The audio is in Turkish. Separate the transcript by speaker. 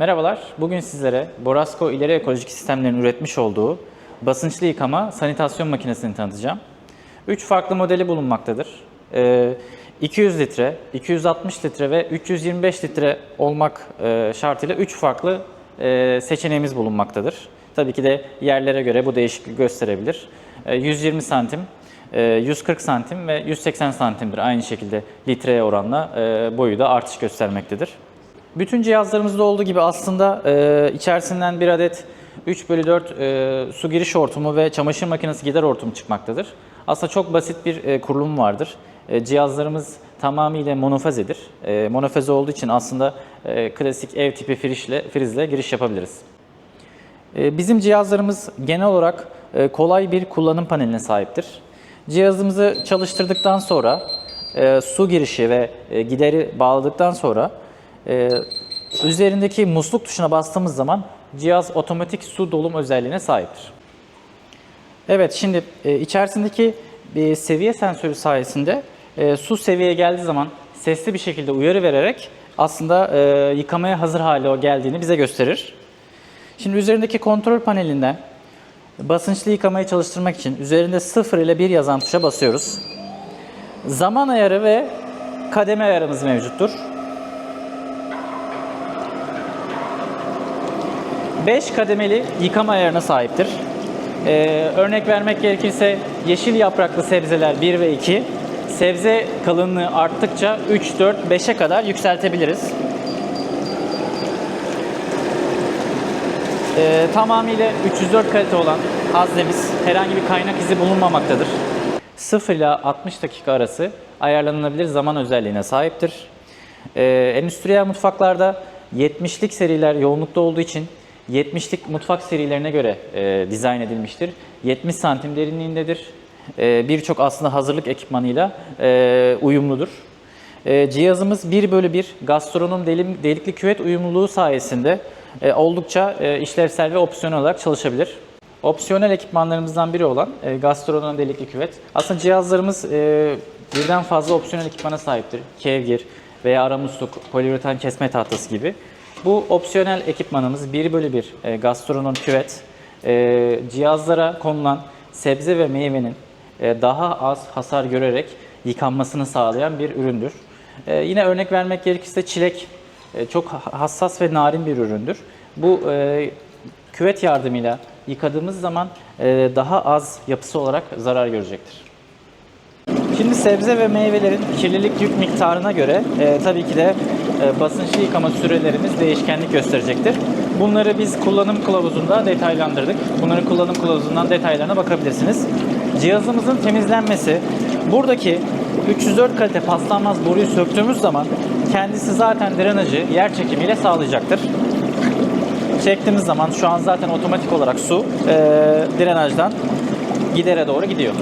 Speaker 1: Merhabalar, bugün sizlere Borasco İleri Ekolojik Sistemlerin üretmiş olduğu basınçlı yıkama sanitasyon makinesini tanıtacağım. 3 farklı modeli bulunmaktadır. Ee, 200 litre, 260 litre ve 325 litre olmak e, şartıyla 3 farklı e, seçeneğimiz bulunmaktadır. Tabii ki de yerlere göre bu değişiklik gösterebilir. E, 120 santim, e, 140 santim ve 180 santimdir aynı şekilde litreye oranla e, boyu da artış göstermektedir. Bütün cihazlarımızda olduğu gibi aslında e, içerisinden bir adet 3 bölü 4 e, su giriş hortumu ve çamaşır makinesi gider hortumu çıkmaktadır. Aslında çok basit bir e, kurulum vardır. E, cihazlarımız tamamıyla monofazedir. E, monofaze olduğu için aslında e, klasik ev tipi frizle, frizle giriş yapabiliriz. E, Bizim cihazlarımız genel olarak e, kolay bir kullanım paneline sahiptir. Cihazımızı çalıştırdıktan sonra e, su girişi ve e, gideri bağladıktan sonra e, üzerindeki musluk tuşuna bastığımız zaman cihaz otomatik su dolum özelliğine sahiptir. Evet şimdi e, içerisindeki bir seviye sensörü sayesinde e, su seviyeye geldiği zaman sesli bir şekilde uyarı vererek aslında e, yıkamaya hazır hale o geldiğini bize gösterir. Şimdi üzerindeki kontrol panelinden basınçlı yıkamayı çalıştırmak için üzerinde 0 ile 1 yazan tuşa basıyoruz. Zaman ayarı ve kademe ayarımız mevcuttur. 5 kademeli yıkama ayarına sahiptir. Ee, örnek vermek gerekirse yeşil yapraklı sebzeler 1 ve 2, sebze kalınlığı arttıkça 3, 4, 5'e kadar yükseltebiliriz. Ee, tamamıyla 304 kalite olan haznemiz herhangi bir kaynak izi bulunmamaktadır. 0 ile 60 dakika arası ayarlanabilir zaman özelliğine sahiptir. Ee, endüstriyel mutfaklarda 70'lik seriler yoğunlukta olduğu için 70'lik mutfak serilerine göre e, dizayn edilmiştir. 70 santim derinliğindedir. E, Birçok aslında hazırlık ekipmanıyla e, uyumludur. E, cihazımız 1 bölü 1 gastronom delim, delikli küvet uyumluluğu sayesinde e, oldukça e, işlevsel ve opsiyonel olarak çalışabilir. Opsiyonel ekipmanlarımızdan biri olan e, gastronom delikli küvet. Aslında cihazlarımız e, birden fazla opsiyonel ekipmana sahiptir. Kevgir veya ara musluk, poliüretan kesme tahtası gibi. Bu opsiyonel ekipmanımız 1 bölü 1 e, gastronom küvet. E, cihazlara konulan sebze ve meyvenin e, daha az hasar görerek yıkanmasını sağlayan bir üründür. E, yine örnek vermek gerekirse çilek e, çok hassas ve narin bir üründür. Bu e, küvet yardımıyla yıkadığımız zaman e, daha az yapısı olarak zarar görecektir. Şimdi sebze ve meyvelerin kirlilik yük miktarına göre e, tabii ki de e, basınçlı yıkama sürelerimiz değişkenlik gösterecektir. Bunları biz kullanım kılavuzunda detaylandırdık. Bunların kullanım kılavuzundan detaylarına bakabilirsiniz. Cihazımızın temizlenmesi buradaki 304 kalite paslanmaz boruyu söktüğümüz zaman kendisi zaten drenajı yer çekimiyle sağlayacaktır. Çektiğimiz zaman şu an zaten otomatik olarak su e, drenajdan gidere doğru gidiyor.